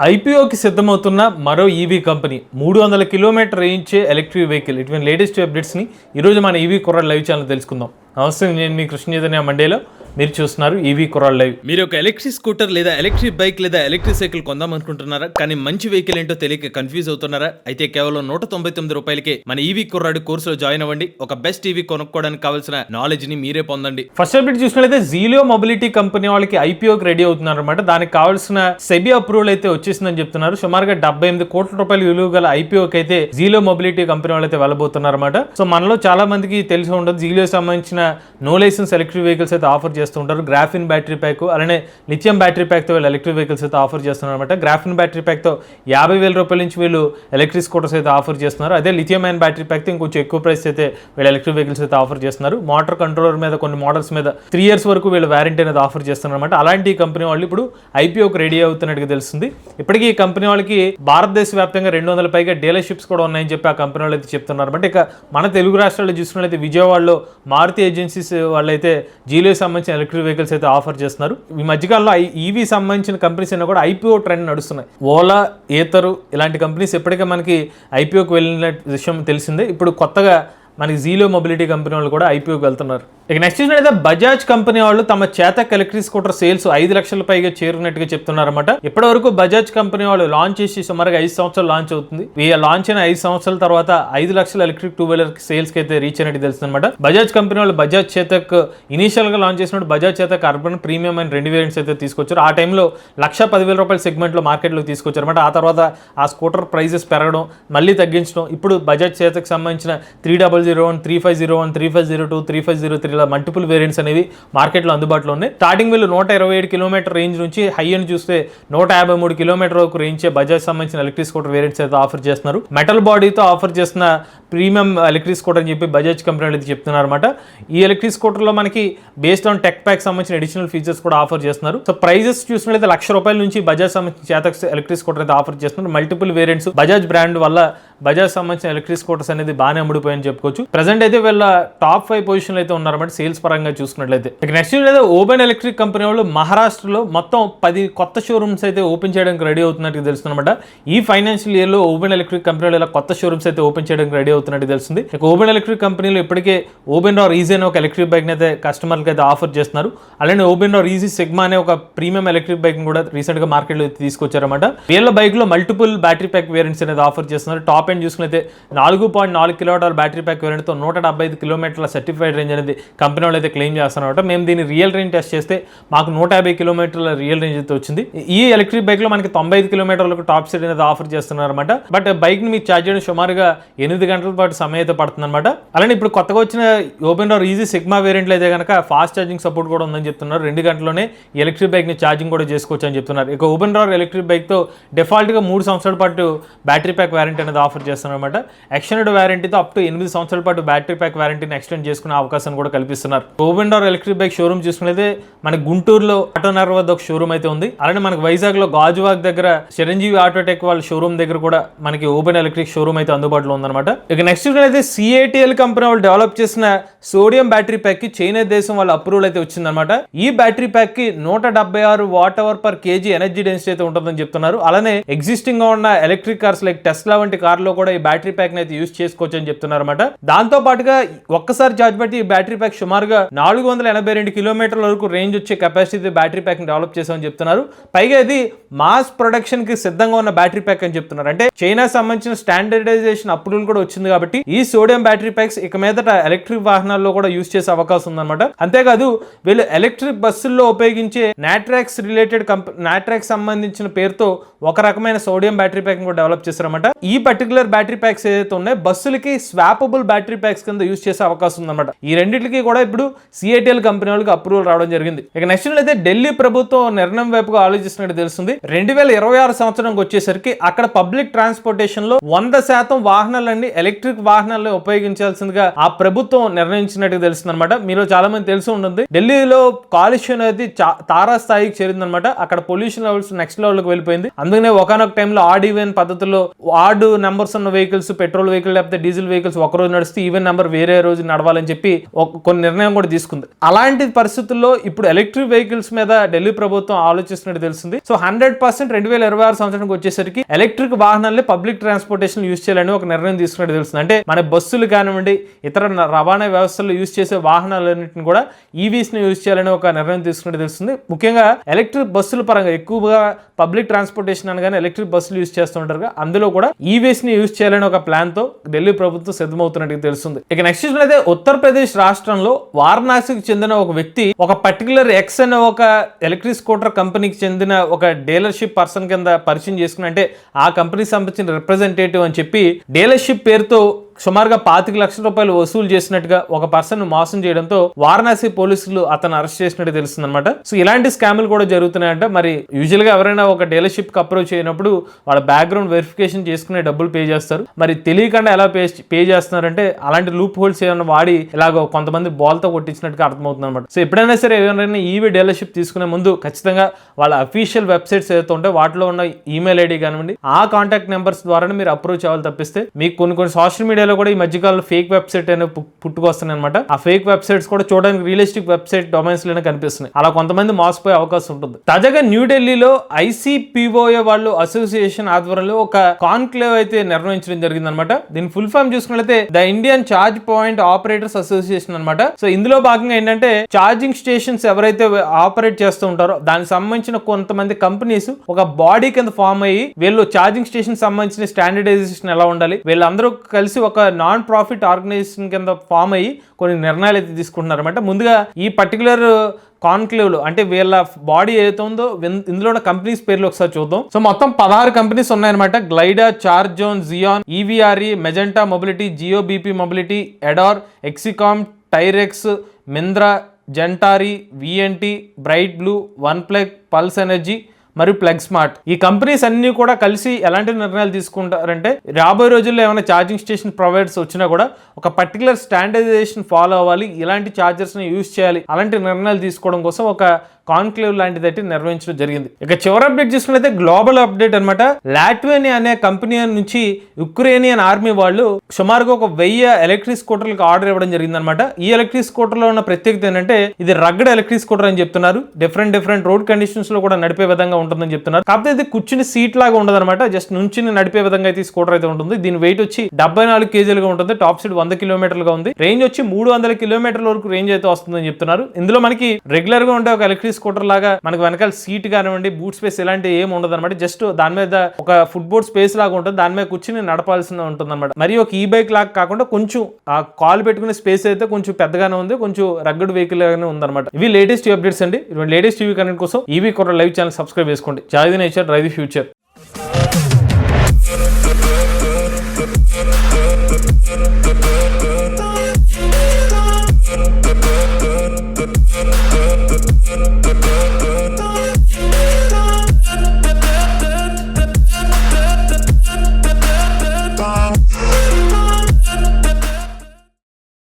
ఐపీఓకి సిద్ధమవుతున్న మరో EV company మూడు వందల కిలోమీటర్ రేయించే ఎలక్ట్రిక్ వెహికల్. ఇటువంటి లేటెస్ట్ అప్డేట్స్ని ఈరోజు మన ఈవీ కుర్ర లైవ్ ఛానల్ తెలుసుకుందాం. నమస్తే నేను మీ కృష్ణ చైతన్య మండేలో. మీరు చూస్తున్నారు ఈవీ కుర్రాడ్ లైవ్ మీరు ఒక ఎలక్ట్రిక్ స్కూటర్ లేదా ఎలక్ట్రిక్ బైక్ లేదా ఎలక్ట్రిక్ సైకిల్ కొందాం అనుకుంటున్నారా? కానీ మంచి వెహికల్ ఏంటో తెలియక కన్ఫ్యూజ్ అవుతున్నారా? అయితే కేవలం నూట తొంభై తొమ్మిది రూపాయలకే మన ఈవీ కుర్రాడు కోర్సులో జాయిన్ అవ్వండి. ఒక బెస్ట్ ఈవీ కొనుక్కోవడానికి కావాల్సిన నాలెడ్జ్ని మీరే పొందండి. ఫస్ట్ అప్డేట్ చూసినట్లయితే జీలో మొబిలిటీ కంపెనీ వాళ్ళకి ఐపీఓకి రెడీ అవుతున్నారు అనమాట దానికి కావాల్సిన సెబీ అప్రూవల్ అయితే వచ్చేసిందని చెప్తున్నారు. సుమారుగా డెబ్బై ఎనిమిది కోట్ల రూపాయల విలువ గల ఐపీఓకి అయితే జీలో మొబిలిటీ కంపెనీ వాళ్ళు అయితే వెళ్ళబోతున్నారు అనమాట సో మనలో చాలా మందికి తెలిసి ఉండదు. జీలో సంబంధించిన నో లైసెన్స్ ఎలక్ట్రిక్ వెహికల్స్ అయితే ఆఫర్ చేస్తుంటారు గ్రాఫిన్ బ్యాటరీ ప్యాక్ అలానే లిథియం బ్యాటరీ ప్యాక్తో వీళ్ళు ఎలక్ట్రిక్ వెహికల్స్ అయితే ఆఫర్ చేస్తున్నారు అనమాట గ్రాఫిన్ బ్యాటరీ ప్యాక్తో యాభై వేల రూపాయల నుంచి వీళ్ళు ఎలక్ట్రిక్ స్కూటర్స్ అయితే ఆఫర్ చేస్తున్నారు. అదే లిథియం అయిన బ్యాటరీ ప్యాక్తో ఇంకొంచెం ఎక్కువ ప్రైస్ అయితే వీళ్ళు ఎలక్ట్రిక్ వెహికల్స్ అయితే ఆఫర్ చేస్తున్నారు. మోటార్ కంట్రోలర్ మీద కొన్ని మోడల్స్ మీద త్రీ ఇయర్స్ వరకు వీళ్ళు వారంటీ అనేది ఆఫర్ చేస్తున్నారు అనమాట అలాంటి కంపెనీ వాళ్ళు ఇప్పుడు ఐపీఓకి రెడీ అవుతున్నట్టుగా తెలుస్తుంది. ఇప్పటికీ ఈ కంపెనీ వాళ్ళకి భారతదేశ వ్యాప్తంగా రెండు వందల పైగా డీలర్షిప్స్ కూడా ఉన్నాయని చెప్పి ఆ కంపెనీ వాళ్ళు అయితే చెప్తున్నారు బట్ ఇక మన తెలుగు రాష్ట్రాల్లో చూసుకున్నట్లయితే విజయవాడలో మారుతి ఏజెన్సీస్ వాళ్ళైతే జీలో సంబంధించిన ఎలక్ట్రిక్ వెహికల్స్ అయితే ఆఫర్ చేస్తున్నారు. ఈ మధ్యకాలంలో ఈవీ సంబంధించిన కంపెనీస్ అయినా కూడా ఐపీఓ ట్రెండ్ నడుస్తున్నాయి. ఓలా ఏతరు ఇలాంటి కంపెనీస్ ఎప్పటికే మనకి ఐపీఓకి వెళ్ళిన విషయం తెలిసిందే. ఇప్పుడు కొత్తగా మనకి జీలో మొబిలిటీ కంపెనీ వాళ్ళు కూడా ఐపీఓకి వెళ్తున్నారు. ఇక నెక్స్ట్ చూసినట్లయితే బజాజ్ కంపెనీ వాళ్ళు తమ చేతక్ ఎలక్ట్రిక్ స్కూటర్ సేల్స్ ఐదు లక్షల పైగా చేరుకున్నట్టుగా చెప్తున్నారన్నమాట. ఇప్పటి వరకు బజాజ్ కంపెనీ వాళ్ళు లాంచ్ చేసి సుమారుగా ఐదు సంవత్సరాలు లాంచ్ అవుతుంది. ఈ లాంచ్ అయిన ఐదు సంవత్సరాల తర్వాత ఐదు లక్షల ఎలక్ట్రిక్ టూ వీలర్ సేల్స్కి అయితే రీచ్ అయినట్టు తెలుస్తుంది అనమాట బజాజ్ కంపెనీ వాళ్ళు బజాజ్ చేతక్ ఇనీషియల్గా లాంచ్ చేసినప్పుడు Bajaj Chetak urban premium and రెండు వేరియంట్స్ అయితే తీసుకొచ్చారు. ఆ టైంలో లక్ష పదివేల రూపాయల సెగ్మెంట్లో మార్కెట్లో తీసుకొచ్చారు అనమాట ఆ తర్వాత ఆ స్కూటర్ ప్రైజెస్ పెరగడం మళ్ళీ తగ్గించడం ఇప్పుడు బజాజ్ చేతక్ సంబంధించిన three double zero one three five zero one three five zero two three five zero three ఇలా మల్టిపుల్ వేరియంట్స్ అనేవి మార్కెట్లో అందుబాటులో ఉన్నాయి. స్టార్టింగ్ వీళ్ళు నూట ఇరవై ఏడు కిలోమీటర్ రేంజ్ నుంచి హై అని చూస్తే నూట యాభై మూడు కిలోమీటర్ వరకు రేంజ్ బజాజ్ సంబంధించిన ఎలక్ట్రిక్ స్కూటర్ వేరియంట్స్ అయితే ఆఫర్ చేస్తున్నారు. మెటల్ బాడీతో ఆఫర్ చేస్తున్న ప్రీమియం ఎలక్ట్రిక్ స్కూటర్ అని చెప్పి బజాజ్ కంపెనీ అయితే చెప్తున్నారు అనమాట ఈ ఎలక్ట్రిక్ స్కూటర్లో మనకి బేస్డ్ ఆన్ టెక్ ప్యాక్ సంబంధించిన అడిషనల్ ఫీచర్స్ కూడా ఆఫర్ చేస్తున్నారు. సో ప్రైజెస్ చూసినట్లయితే లక్ష రూపాయల నుంచి బజాజ్ సంబంధించిన చేతక్ ఎలక్ట్రిక్ స్కూటర్ అయితే ఆఫర్ చేస్తున్నారు. మల్టిపుల్ వేరియంట్స్ బజాజ్ బ్రాండ్ వల్ల బజాజ్ సంబంధించిన ఎలక్ట్రిక్ స్కూటర్స్ అనేది బాగానే అమ్ముడిపోయని చెప్పుకోవచ్చు. ప్రజెంట్ అయితే వీళ్ళ టాప్ ఫైవ్ పొజిషన్ అయితే ఉన్నారన్నమాట. సేల్స్ పరంగా చూసుకున్నట్లయితే. ఇక నెక్స్ట్ అయితే ఓపెన్ ఎలక్ట్రిక్ కంపెనీ వాళ్ళు మహారాష్ట్రలో మొత్తం పది కొత్త షోరూమ్స్ అయితే ఓపెన్ చేయడానికి రెడీ అవుతున్నట్టు తెలుస్తుందన్నమాట. ఈ ఫైనాన్షియల్ ఇయర్లో ఓపెన్ ఎలక్ట్రిక్ కంపెనీ ఇలా కొత్త షోరూమ్స్ అయితే ఓపెన్ చేయడానికి రెడీ అవుతున్నట్టు తెలుస్తుంది. ఇక ఓపెన్ ఎలక్ట్రిక్ కంపెనీలో ఇప్పటికే ఓపెన్ ఆర్ ఈజీ అనే ఒక ఎలక్ట్రిక్ బైక్ అయితే కస్టమర్కి అయితే ఆఫర్ చేస్తున్నారు. అలానే ఓపెన్ ఆర్ ఈజీ సిగ్మా అనే ఒక ప్రీమియం ఎలక్ట్రిక్ బైక్ కూడా రీసెంట్గా తీసుకొచ్చారన్నమాట. వీళ్ళ బైక్లో మల్టిపుల్ బ్యాటరీ ప్యాక్ వేరియంట్స్ అనేది ఆఫర్ చేస్తున్నారు. టాప్ ఎండ్ చూసుకున్నైతే నాలుగు పాయింట్ నాలుగు కిలోమీటర్ బ్యాటరీ ప్యాక్ వేరియంట్తో నూట డెబ్బై ఐదు కిలోమీటర్ల సర్టిఫైడ్ రేంజ్ అనేది కంపెనీ వాళ్ళు అయితే క్లెయిమ్ చేస్తున్నారట మేము దీన్ని రియల్ రేంజ్ టెస్ట్ చేస్తే మాకు నూట యాభై కిలోమీటర్ల రియల్ రేంజ్ అయితే వచ్చింది. ఈ ఎలక్ట్రిక్ బైక్లో మనకి తొంభై ఐదు కిలోమీటర్లకు టాప్ సెట్ అనేది ఆఫర్ చేస్తున్నారు అనమాట. బట్ బైక్ని మీరు ఛార్జ్ చేయడం సుమారుగా ఎనిమిది గంటల పాటు సమయం అయితే పడుతుంది అనమాట. అలానే ఇప్పుడు కొత్తగా వచ్చిన ఓపెన్ ఆర్ ఈజీ సిగ్మా వేరియంట్లు అయితే కనుక ఫాస్ట్ ఛార్జింగ్ సపోర్ట్ కూడా ఉందని చెప్తున్నారు. రెండు గంటల్లోనే ఎలక్ట్రిక్ బైక్ని ఛార్జింగ్ కూడా చేసుకోవచ్చు అని చెప్తున్నారు. ఇక ఓపెన్ ఆర్ ఎలక్ట్రిక్ బైక్తో డిఫాల్ట్గా డిఫాల్ట్గా మూడు సంవత్సరాల పాటు బ్యాటరీ ప్యాక్ వారంటీ అనేది ఆఫర్ చేస్తున్నారు అనమాట. ఎక్స్టెండెడ్ వారంటీతో అప్ టు ఎనిమిది సంవత్సరాల పాటు బ్యాటరీ ప్యాక్ వారంటీని ఎక్స్టెండ్ చేసుకునే అవకాశం కూడా కలిపి కల్పిస్తున్నారు. Open door electric bike showroom చూసుకునేది మన గుంటూరులో ఆటోనర్ వద్ద ఒక షోరూమ్ అయితే ఉంది. అలానే మనకి వైజాగ్లో గాజువాగ్ దగ్గర చిరంజీవి ఆటోటెక్ వాళ్ళ షోరూమ్ దగ్గర కూడా మనకి ఓపెన్ ఎలక్ట్రిక్ షోరూమ్ అయితే అందుబాటులో ఉందన్నమాట. ఇక నెక్స్ట్ అయితే సిఐటిఎల్ కంపెనీ వాళ్ళు డెవలప్ చేసిన సోడియం బ్యాటరీ ప్యాక్కి చైనా దేశం వాళ్ళ అప్రూవల్ అయితే వచ్చిందనమాట ఈ బ్యాటరీ ప్యాక్కి నూట డెబ్బై ఆరు watt hour per KG energy density అయితే ఉంటుందని చెప్తున్నారు. అలానే ఎగ్జిస్టింగ్గా ఉన్న ఎలక్ట్రిక్ కార్స్ లైక్ టెస్లా వంటి కార్లో కూడా ఈ బ్యాటరీ ప్యాక్ అయితే యూస్ చేసుకోవచ్చు అని చెప్తున్నారు అనమాట దాంతో పాటుగా ఒక్కసారి చార్జ్ పెట్టి ఈ బ్యాటరీ ప్యాక్ సుమారుగా నాలుగు వందల ఎనభై రెండు కిలోమీటర్ల వరకు రేంజ్ వచ్చే కెపాసిటీ బ్యాటరీ ప్యాక్ డెవలప్ చేసామని చెప్తున్నారు. పైగా ఇది మాస్ ప్రొడక్షన్కి సిద్ధంగా ఉన్న బ్యాటరీ ప్యాక్ అని చెప్తున్నారు. అంటే చైనా సంబంధించిన స్టాండర్డైజేషన్ అప్రూవల్ కూడా వచ్చింది కాబట్టి ఈ సోడియం బ్యాటరీ ప్యాక్స్ ఇక మీదట ఎలక్ట్రిక్ వాహనాల్లో కూడా యూస్ చేసే అవకాశం ఉందన్నమాట. అంతేకాదు వీళ్ళు ఎలక్ట్రిక్ బస్సుల్లో ఉపయోగించే నాట్రాక్స్ రిలేటెడ్ కంపెనీ నాట్రాక్స్ సంబంధించిన పేరుతో ఒక రకమైన సోడియం బ్యాటరీ ప్యాక్ కూడా డెవలప్ చేశారన్నమాట. ఈ పర్టికులర్ బ్యాటరీ ప్యాక్స్ ఏదైతే ఉన్నాయో బస్సులకి స్వాపబుల్ బ్యాటరీ ప్యాక్స్ కింద యూస్ చేసే అవకాశం ఉందన్నమాట. ఈ రెండింటికి కూడా ఇప్పుడు సిఐటిఎల్ కంపెనీ వాళ్ళకి అప్రూవల్ రావడం జరిగింది. ఇక నెక్స్ట్ అయితే ఢిల్లీ ప్రభుత్వం నిర్ణయం వైపుగా ఆలోచిస్తున్నట్టు తెలుస్తుంది. రెండు వేల ఇరవై ఆరు సంవత్సరంకి వచ్చేసరికి అక్కడ పబ్లిక్ ట్రాన్స్పోర్టేషన్లో వంద శాతం వాహనాలన్నీ ఎలక్ట్రిక్ వాహనాలను ఉపయోగించాల్సిందిగా ఆ ప్రభుత్వం నిర్ణయించినట్టు తెలుస్తుంది అనమాట మీరు చాలా మంది తెలిసి ఉంటుంది. ఢిల్లీలో కాలుష్యం అనేది తారాస్థాయికి తారా స్థాయికి చేరిందనమాట అక్కడ పొల్యూషన్ లెవెల్స్ నెక్స్ట్ లెవెల్కి వెళ్ళిపోయింది. అందుకనే ఒకనొక టైంలో ఆడ్ ఈవెన్ పద్ధతిలో ఆడ్ నెంబర్స్ ఉన్న వెహికల్స్ పెట్రోల్ వెహికల్ లేకపోతే డీజిల్ వెహికల్స్ ఒక రోజు నడిస్తే ఈవెన్ నెంబర్ వేరే రోజు నడవాలని చెప్పి ఒక కొన్ని నిర్ణయం కూడా తీసుకుంది. అలాంటి పరిస్థితుల్లో ఇప్పుడు ఎలక్ట్రిక్ వెహికల్స్ మీద ఢిల్లీ ప్రభుత్వం ఆలోచిస్తున్నట్టు తెలిసింది సో హండ్రెడ్ పర్సెంట్ రెండు వేల ఇరవై ఆరు సంవత్సరానికి వచ్చేసరికి ఎలక్ట్రిక్ వాహనాలే పబ్లిక్ ట్రాన్స్పోర్టేషన్ యూస్ చేయాలని ఒక నిర్ణయం తీసుకున్నట్టు తెలుస్తుంది. అంటే మన బస్సులు కానివ్వండి ఇతర రవాణా వ్యవస్థలు యూజ్ చేసే వాహనాలన్నింటిని కూడా e ఈవీస్ని చేయాలని ఒక నిర్ణయం తీసుకున్నట్టు తెలుస్తుంది. ముఖ్యంగా ఎలక్ట్రిక్ బస్సుల పరంగా ఎక్కువగా పబ్లిక్ ట్రాన్స్పోర్టేషన్ అనగానే ఎలక్ట్రిక్ బస్సులు యూజ్ చేస్తుంటారు కదా, అందులో కూడా ఈ ని యూజ్ చేయాలని ఒక ప్లాన్తో ఢిల్లీ ప్రభుత్వం సిద్ధమవుతున్నట్టు తెలుస్తుంది. ఇక నెక్స్ట్ చూసినట్లయితే ఉత్తరప్రదేశ్ రాష్ట్రంలో వారణాసికి చెందిన ఒక వ్యక్తి ఒక పర్టికులర్ ఎక్స్ అనే ఒక ఎలక్ట్రిక్ స్కూటర్ కంపెనీకి చెందిన ఒక డీలర్షిప్ పర్సన్ కింద పరిచయం చేసుకుని అంటే ఆ కంపెనీకి సంబంధించిన రిప్రజెంటేటివ్ అని చెప్పి డీలర్షిప్ పేరుతో సుమారుగా పాతిక లక్షల రూపాయలు వసూలు చేసినట్టుగా ఒక పర్సన్ మోసం చేయడంతో వారణాసి పోలీసులు అతను అరెస్ట్ చేసినట్టు తెలుస్తుంది అనమాట సో ఇలాంటి స్కాములు కూడా జరుగుతున్నాయంట. మరి యూజువల్గా ఎవరైనా ఒక డీలర్షిప్కి అప్రోచ్ అయినప్పుడు వాళ్ళ బ్యాక్గ్రౌండ్ వెరిఫికేషన్ చేసుకునే డబ్బులు పే చేస్తారు. మరి తెలియకుండా ఎలా పే పే చేస్తున్నారంటే అలాంటి లూప్ హోల్స్ ఏమైనా వాడి ఇలాగ కొంతమంది బాల్తో కొట్టించినట్టుగా అర్థమవుతుంది అనమాట సో ఎప్పుడైనా సరే ఎవరైనా ఈవీ డీలర్షిప్ తీసుకునే ముందు ఖచ్చితంగా వాళ్ళ అఫీషియల్ వెబ్సైట్స్ ఏదైతే ఉంటే వాటిలో ఉన్న ఈమెయిల్ ఐడి కానివ్వండి ఆ కాంటాక్ట్ నెంబర్స్ ద్వారానే మీరు అప్రోచ్ అవ్వాలి తప్పిస్తే మీకు కొన్ని కొన్ని సోషల్ మీడియా ఇండియాలో కూడా ఈ మధ్యకాలంలో ఫేక్ వెబ్సైట్ అనేవి పుట్టుకొస్తున్నాయన్నమాట. పుట్టుకొస్తున్నాయి అనమాట ఆ ఫేక్ వెబ్సైట్స్ కూడా చూడడానికి రియలిస్టిక్ వెబ్సైట్ డొమైన్స్లోనే కనిపిస్తున్నాయి. అలా కొంతమంది మోసపోయే అవకాశం ఉంటుంది. తాజాగా న్యూఢిల్లీలో ఐసీపీఓఏ వాళ్ళు అసోసియేషన్ ఆధ్వర్యంలో ఒక కాన్క్లేవ్ అయితే నిర్వహించడం జరిగింది అనమాట దీని ఫుల్ ఫామ్ చూసుకున్నట్లయితే the Indian charge point operators association అన్నమాట. సో ఇందులో భాగంగా ఏంటంటే ఛార్జింగ్ స్టేషన్స్ ఎవరైతే ఆపరేట్ చేస్తూ ఉంటారో దానికి సంబంధించిన కొంతమంది కంపెనీస్ ఒక బాడీ కింద ఫామ్ అయ్యి వీళ్ళు ఛార్జింగ్ స్టేషన్ సంబంధించిన స్టాండర్డైజేషన్ ఎలా ఉండాలి వీళ్ళందరూ కలిసి ఒక నాన్ ప్రాఫిట్ ఆర్గనైజేషన్ కింద ఫామ్ అయ్యి కొన్ని నిర్ణయాలు అయితే తీసుకుంటున్నారు అనమాట ముందుగా ఈ పర్టికులర్ కాన్క్లేవ్లు అంటే వీళ్ళ బాడీ ఏదైతే ఉందో ఇందులో ఉన్న కంపెనీస్ పేర్లు ఒకసారి చూద్దాం. సో మొత్తం పదహారు కంపెనీస్ ఉన్నాయన్నమాట. Glida Chargezone Zeon EVRE Magenta Mobility Jio BP Mobility ఎడార్ Exicom Tirex Mindra Gentari VNT Bright Blue One Plug Pulse Energy మరియు ప్లగ్ స్మార్ట్. ఈ కంపెనీస్ అన్ని కూడా కలిసి ఎలాంటి నిర్ణయాలు తీసుకుంటారంటే రాబోయే రోజుల్లో ఏమైనా ఛార్జింగ్ స్టేషన్ ప్రొవైడర్స్ వచ్చినా కూడా ఒక పర్టికులర్ స్టాండర్డైజేషన్ ఫాలో అవ్వాలి ఇలాంటి ఛార్జర్స్ని యూజ్ చేయాలి అలాంటి నిర్ణయాలు తీసుకోవడం కోసం ఒక కాన్క్లేవ్ లాంటిది అయితే నిర్వహించడం జరిగింది. ఇక చివరి అప్డేట్ చూసుకున్నైతే గ్లోబల్ అప్డేట్ అనమాట లాట్వేనియా అనే కంపెనీ నుంచి యుక్రేనియన్ ఆర్మీ వాళ్ళు సుమారుగా ఒక వెయ్యి ఎలక్ట్రిక్ స్కూటర్లకు ఆర్డర్ ఇవ్వడం జరిగింది అనమాట ఈ ఎలక్ట్రిక్ స్కూటర్లో ఉన్న ప్రత్యేకత ఏంటంటే ఇది రగ్గడ్ ఎలక్ట్రిక్ స్కూటర్ అని చెప్తున్నారు. డిఫరెంట్ డిఫరెంట్ రోడ్ కండిషన్స్లో కూడా నడిపే విధంగా ఉంటుందని చెప్తున్నారు. కాకపోతే ఇది కూర్చుని సీట్ లాగా ఉండదు అనమాట జస్ట్ నుంచి నడిపే విధంగా అయితే ఈ స్కూటర్ అయితే ఉంటుంది. దీని వెయిట్ వచ్చి డెబ్బై నాలుగు కేజీలుగా ఉంటుంది. టాప్ సీట్ వంద కిలోమీటర్లుగా ఉంది. రేంజ్ వచ్చి మూడు వందల కిలోమీటర్ల వరకు రేంజ్ అయితే వస్తుందని చెప్తున్నారు. ఇందులో మనకి రెగ్యులర్గా ఉండే ఒక ఎలక్ట్రిక్ స్కూటర్ లాగా మనకి వెనకాల సీట్ కానివ్వండి బూట్ స్పేస్ ఇలాంటి ఏమి ఉండదు అనమాట జస్ట్ దాని మీద ఒక ఫుట్బోర్డ్ స్పేస్ లాగా ఉంటుంది. దాని మీద కూర్చుని నడపాల్సి ఉంటుంది అనమాట మరి ఒక ఈ బైక్ లాగా కాకుండా కొంచెం ఆ కాల్ పెట్టుకునే స్పేస్ అయితే కొంచెం పెద్దగానే ఉంది. కొంచెం రగ్గడ్ వెహికల్ లాగానే ఉందన్నమాట. ఇవి లేటెస్ట్ అప్డేట్స్ అండి. ఇటువంటి లేటెస్ట్ టీవీ కనెక్ట్ కోసం ఈవీ కూడా లైవ్ ఛానల్ సబ్స్క్రైబ్ చేసుకోండి. చాయ్ నేచర్ డ్రైవ్ ఫ్యూచర్